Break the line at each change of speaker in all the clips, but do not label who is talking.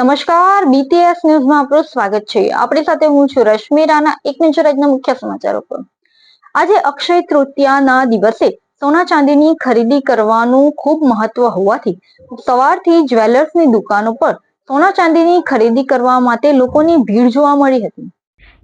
નમસ્કાર બીટીએસ ન્યૂઝમાં આપનું સ્વાગત છે. આપણી સાથે હું છું રશ્મિ રાણા, એક નજર આજના મુખ્ય સમાચારો પર. આજે અક્ષય તૃતીયાના દિવસે સોના ચાંદીની ખરીદી કરવાનું ખૂબ મહત્વ હોવાથી સવારથી જ્વેલર્સની દુકાનો પર સોના ચાંદીની ખરીદી કરવા માટે લોકોની ભીડ જોવા મળી હતી.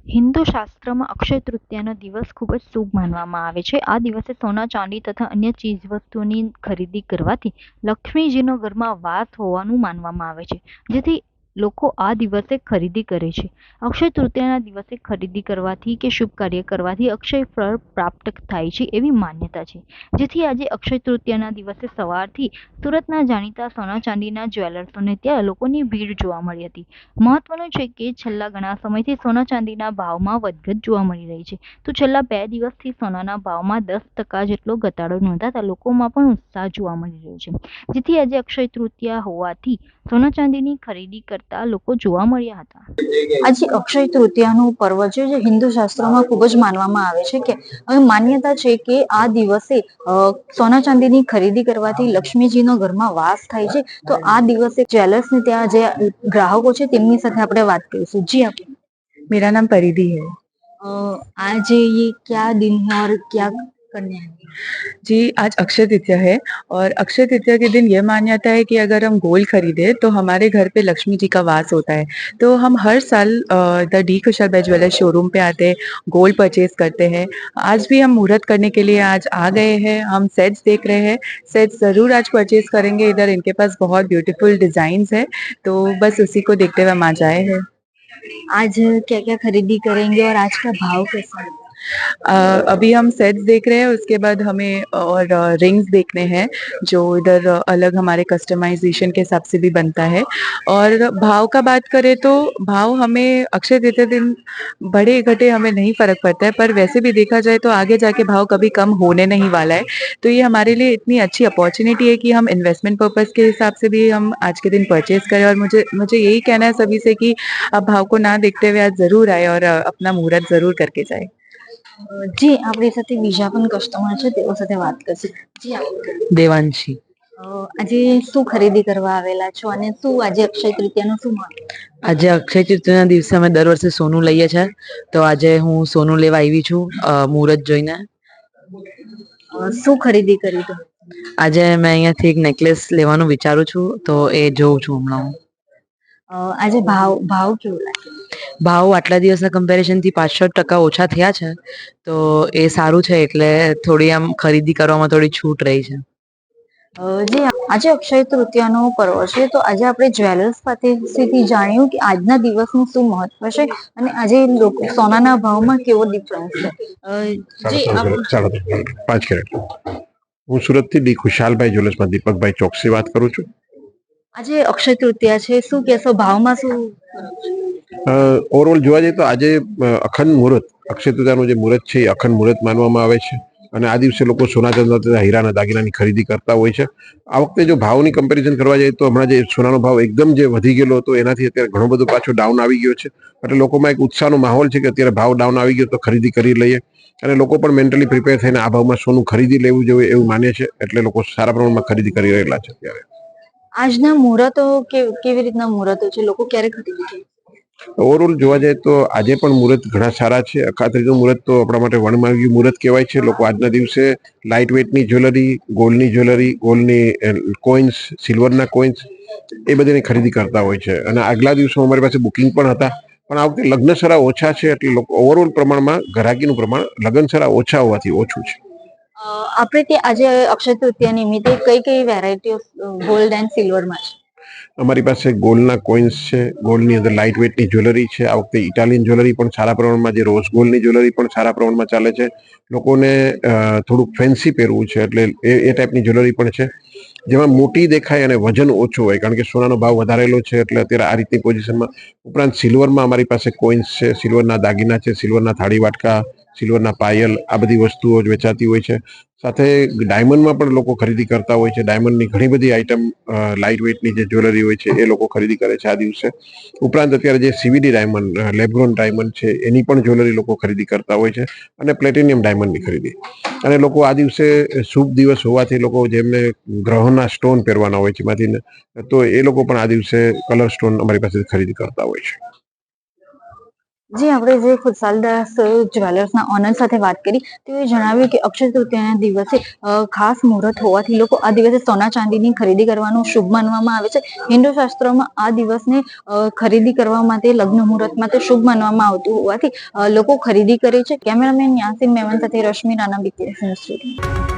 હિન્દુ શાસ્ત્રમાં અક્ષય તૃતીયાનો દિવસ ખૂબ જ શુભ માનવામાં આવે છે. આ દિવસે સોના ચાંદી તથા અન્ય ચીજવસ્તુની ખરીદી કરવાથી લક્ષ્મીજીનો ઘરમાં વાસ હોવાનું માનવામાં આવે છે. જેથી લોકો આ દિવસે ખરીદી કરે છે. અક્ષય તૃતીયાના દિવસે ખરીદી કરવાથી કે શુભ કાર્ય કરવાથી અક્ષય ફળ પ્રાપ્ત થાય છે એવી માન્યતા છે. જેથી આજે અક્ષય તૃતીયાના દિવસે સવારથી સુરતના જાણીતા સોના ચાંદીના જ્વેલર્સોને ત્યાં લોકોની ભીડ જોવા મળી હતી. મહત્વનું છે કે છેલ્લા ઘણા સમયથી સોના ચાંદીના ભાવમાં વધઘટ જોવા મળી રહી છે. તો છેલ્લા બે દિવસથી સોનાના ભાવમાં દસ ટકા જેટલો ઘટાડો નોંધાતા લોકોમાં પણ ઉત્સાહ જોવા મળી રહ્યો છે. જેથી આજે અક્ષય તૃતીયા હોવાથી સોના ચાંદીની ખરીદી કરતા લોકો જોવા મળ્યા હતા
આજે અક્ષય તૃતીયાનું પર્વ છે જે હિન્દુ શાસ્ત્રોમાં ખૂબ જ માનવામાં આવે છે કે હવે માન્યતા છે કે આ દિવસે અ, સોના ચાંદીની ખરીદી કરવાથી લક્ષ્મીજીનો ઘરમાં વાસ થાય છે તો આ દિવસે જ્વેલર્સને ત્યાં જે ગ્રાહકો છે તેમની સાથે આપણે વાત કરીશું જી આપ
मेरा नाम परिधि है
अ, आज ये क्या दिन है और क्या करने हैं
जी आज अक्षय तृतीया है और अक्षय तृतीया के दिन ये मान्यता है कि अगर हम गोल्ड खरीदे तो हमारे घर पे लक्ष्मी जी का वास होता है। तो हम हर साल इधर डी कुशल भाई ज्वेलर शोरूम पे आते हैं गोल्ड परचेज करते हैं। आज भी हम मुहूर्त करने के लिए आज आ गए हैं हम सेट्स देख रहे हैं। सेट्स ज़रूर आज परचेज करेंगे इधर इनके पास बहुत ब्यूटीफुल डिज़ाइंस है तो बस उसी को देखते हुए हम आज आए हैं।
आज क्या क्या खरीदी करेंगे और आज का भाव कैसा है?
अभी हम सेट्स देख रहे हैं, उसके बाद हमें और रिंग्स देखने हैं, जो इधर अलग हमारे कस्टमाइजेशन के हिसाब से भी बनता है। और भाव का बात करें तो भाव हमें अक्षय तृतीय दिन बड़े घटे हमें नहीं फ़र्क पड़ता है, पर वैसे भी देखा जाए तो आगे जाके भाव कभी कम होने नहीं वाला है। तो ये हमारे लिए इतनी अच्छी अपॉर्चुनिटी है कि हम इन्वेस्टमेंट पर्पज़ के हिसाब से भी हम आज के दिन परचेज करें। और मुझे मुझे यही कहना है सभी से कि आप भाव को ना देखते हुए आज ज़रूर आए और अपना मुहूर्त ज़रूर करके जाए।
જી આપણી સાથે બીજા પણ કસ્ટમર છે તેઓ સાથે વાત કરશે. જી
દેવાંશી.
આજે શું ખરીદી કરવા આવેલા છો અને શું આજે અક્ષય તૃતીયાનું શું
આજે અક્ષય તૃતીયાના દિવસે અમે દર વર્ષે સોનું લઈએ છીએ તો આજે હું સોનું લેવા આવી છું મુહૂર્ત જોઈને.
શું ખરીદી કરી તો?
આજે મેં અહીંયાથી એક નેકલેસ લેવાનું વિચારું છું તો એ જોઉં છું હમણાં હું.
આજે ભાવ ભાવ કેવો લાગે
ભાવ આટલા દિવસના કમ્પેરિઝનથી પાંચ છ ટકા ઓછા થયા છે તો એ સારું છે એટલે થોડી આમ ખરીદી કરવામાં થોડી છૂટ રહી છે.
જી આજે અક્ષય તૃતીયાનો પર્વ છે તો આજે આપણે જ્વેલર્સ પાસેથી જાણ્યું કે આજના દિવસનું શું મહત્વ છે અને આજે લોકો સોનાના ભાવમાં કેવો ડિફરન્સ છે? જી
પાંચ કેરેટ હું સુરતથી ડી ખુશાલભાઈ જ્વેલર્સમાં દીપકભાઈ ચોકસી વાત કરું છું.
આજે અક્ષય તૃતીયા છે શું કહેશો ભાવમાં શું
ઓવરઓલ જોવા જઈએ તો આજે અખંડ મુહૂર્ત, અક્ષય તૃતીયાનું જે મુહૂર્ત છે એ અખંડ મુહૂર્ત માનવામાં આવે છે. અને આ દિવસે લોકો સોના ચંદ્ર તથા હીરાના દાગીનાની ખરીદી કરતા હોય છે. આ વખતે જો ભાવની કમ્પેરિઝન કરવા જઈએ તો હમણાં જે સોનાનો ભાવ એકદમ જે વધી ગયેલો હતો, એનાથી અત્યારે ઘણો બધો પાછો ડાઉન આવી ગયો છે. એટલે લોકોમાં એક ઉત્સાહનો માહોલ છે કે અત્યારે ભાવ ડાઉન આવી ગયો તો ખરીદી કરી લઈએ. અને લોકો પણ મેન્ટલી પ્રિપેર થઈને આ ભાવમાં સોનું ખરીદી લેવું જોઈએ એવું માને છે. એટલે લોકો સારા પ્રમાણમાં ખરીદી કરી રહેલા છે અત્યારે.
આજના મુહૂર્તો કેવી રીતના મુહૂર્તો છે? લોકો ક્યારે ખરીદી
ઓવરઓલ જોવા જાય તો આજે પણ મુહૂર્ત ઘણા સારા છે. અખાત્રીનું મુહૂર્ત તો આપણા માટે વણમાગ્યું મુહૂર્ત કહેવાય છે. લોકો આજના દિવસે લાઇટ વેટની જ્વેલરી ગોલ્ડની જ્વેલરી ગોલ્ડની કોઇન્સ સિલ્વરના કોઇન્સ એ બધીની ખરીદી કરતા હોય છે. અને આગલા દિવસોમાં અમારી પાસે બુકિંગ પણ હતા. પણ આ વખતે લગ્નસરા ઓછા છે એટલે લોકો ઓવરઓલ પ્રમાણમાં ઘરાકીનું પ્રમાણ લગ્ન સારા ઓછા હોવાથી ઓછું છે.
આપણે ત્યાં આજે અક્ષય તૃતીયા નિમિત્તે કઈ કઈ વેરાયટી ગોલ્ડ એન્ડ સિલ્વરમાં છે?
અમારી પાસે ગોલ્ડના કોઇન્સ છે ગોલ્ડની અંદર લાઇટ વેઇટની જ્વેલરી છે. આ વખતે ઇટાલિયન જ્વેલરી પણ સારા પ્રમાણમાં જે રોઝ ગોલ્ડની જ્વેલરી પણ સારા પ્રમાણમાં ચાલે છે. લોકોને થોડુંક ફેન્સી પહેરવું છે, એટલે એ એ ટાઈપની જ્વેલરી પણ છે. જેમાં મોટી દેખાય અને વજન ઓછું હોય, કારણ કે સોનાનો ભાવ વધારેલો છે, એટલે અત્યારે આ રીતની પોઝિશનમાં ઉપરાંત સિલ્વરમાં અમારી પાસે કોઇન્સ છે. સિલ્વરના દાગીના છે સિલ્વરના થાળી વાટકા સિલ્વરના પાયલ, આ બધી વસ્તુઓ જ વેચાતી હોય છે. સાથે ડાયમંડમાં પણ લોકો ખરીદી કરતા હોય છે. ડાયમંડની ઘણી બધી આઇટમ લાઇટ વેઇટની જે જ્વેલરી હોય છે એ લોકો ખરીદી કરે છે આ દિવસે. ઉપરાંત અત્યારે જે સીવીડી ડાયમંડ લેબ્રોન ડાયમંડ છે, એની પણ જ્વેલરી લોકો ખરીદી કરતા હોય છે અને પ્લેટિનિયમ ડાયમંડની ખરીદી. અને લોકો આ દિવસે શુભ દિવસ હોવાથી લોકો જેમને ગ્રહોના સ્ટોન પહેરવાના હોય છે, એમાંથી તો એ લોકો પણ આ દિવસે કલર સ્ટોન અમારી પાસેથી ખરીદી કરતા હોય છે.
જી, આપણે જે ખુશાલદાસ જ્વેલર્સના ઓનર સાથે વાત કરી, તેઓએ જણાવ્યું કે અક્ષય તૃતીયાના દિવસે ખાસ મુહૂર્ત હોવાથી લોકો આ દિવસે સોના ચાંદીની ખરીદી કરવાનું શુભ માનવામાં આવે છે. હિન્દુ શાસ્ત્રોમાં આ દિવસને ખરીદી કરવા માટે, લગ્ન મુહૂર્ત માટે શુભ માનવામાં આવતું હોવાથી લોકો ખરીદી કરે છે. કેમેરામેન યાસીન મેમન સાથે રશ્મિ રાણા સ્ટુડિયો